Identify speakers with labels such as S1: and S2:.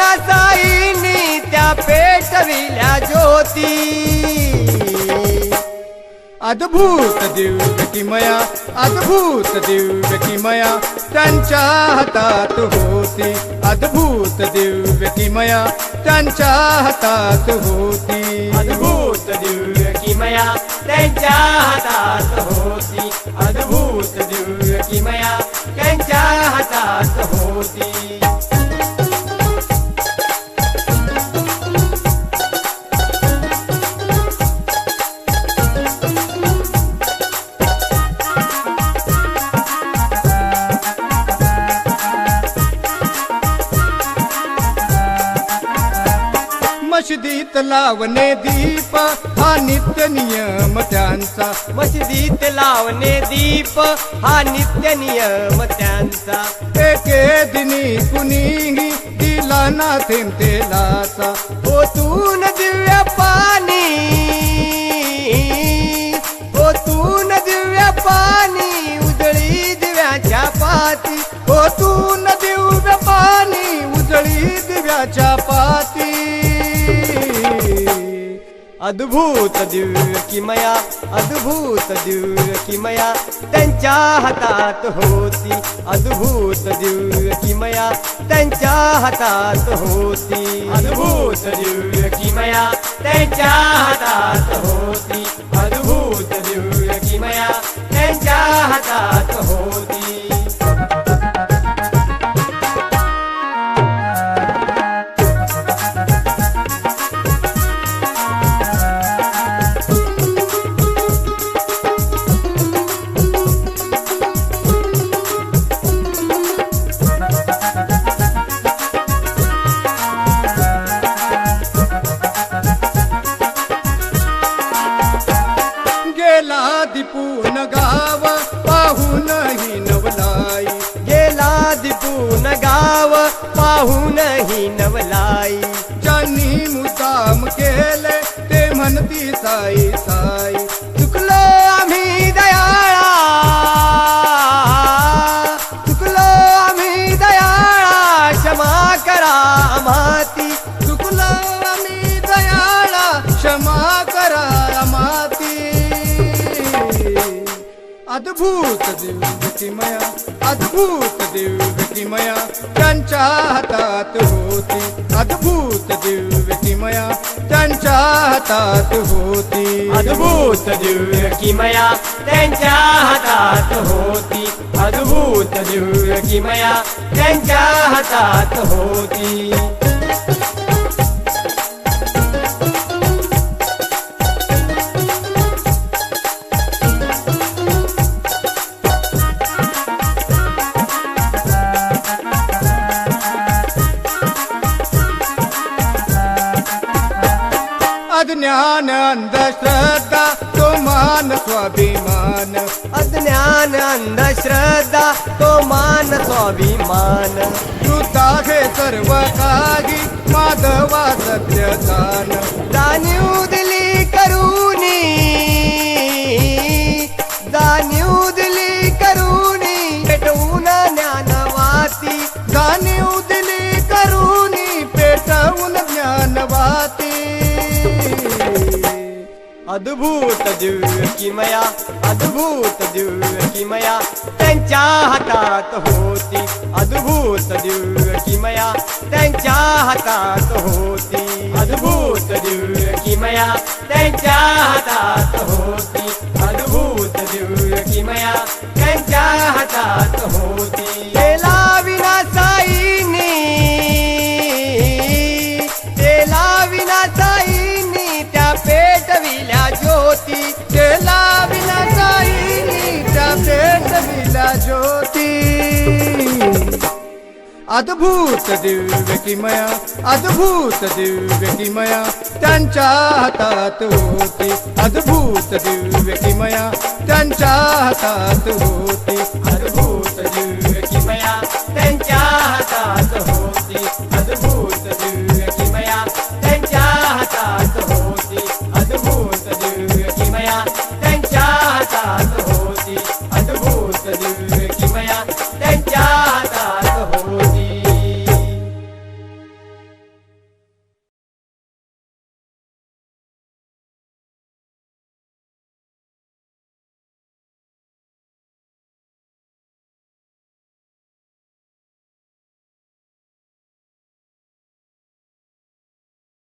S1: સાઈની ત્યાં પેટવીલા જોતી
S2: अद्भुत दिव्यमया अद्भुत दिव्यमया त्यांच्या हातात होती। अद्भुत दिव्यमया त्यांच्या हातात होती।
S1: अद्भुत दिव्यमया त्यांच्या हातात होती। अद्भुत दिव्यमया त्यांच्या हातात होती।
S2: मशिदीत लावणे दीप हा नित्य नियम त्यांचा.
S1: मशिदीत लावणे दीप हा नित्य नियम त्यांचा.
S2: एके दिनी कुणीही दिला ना थेंब तेलाचा.
S1: ओतून दिव्य पाणी ओतून दिव्य पाणी उजळी दिव्याच्या पाती.
S2: ओतून दिव्य पाणी उजळी दिव्याच्या पाती.
S1: अद्भुत दिव्य किमया अद्भुत दिव्य किमया त्यांच्या हातात होती. अद्भुत दिव्य किमया त्यांच्या हातात होती. अद्भुत दिव्य किमया त्यांच्या हातात होती.
S2: दिपून गाव पाहूनही नवलाई.
S1: गेला दिपून गाव पाहूनही नवलाई.
S2: ज्यांनी मुद्दाम केले ते म्हणती साई साई. अद्भुत दिव्य किमया अद्भुत दिव्य किमया त्यांच्या हातात होती। अद्भुत दिव्य किमया त्यांच्या हातात होती।
S1: अद्भुत दिव्य किमया त्यांच्या हातात होती। अद्भुत दिव्य किमया त्यांच्या हातात होती।
S2: अज्ञान अंधश्रद्धा तो मान स्वाभिमान।
S1: अज्ञान अंधश्रद्धा तो मान स्वाभिमान।
S2: कृत आहे सर्व काही माधवा सत्यदान
S1: जाणीव दिली करूनी अद्भुत दिव्य की मया, अद्भुत दिव्य की मया त्यांच्या हातात होती. अद्भुत दिव्य की मया त्यांच्या हातात होती. अद्भुत दिव्य की मया त्यांच्या हातात होती.
S2: अद्भुत दिव्य किमया अद्भुत दिव्य किमया त्यांच्या हातात होती. अद्भुत दिव्य किमया त्यांच्या हातात होती.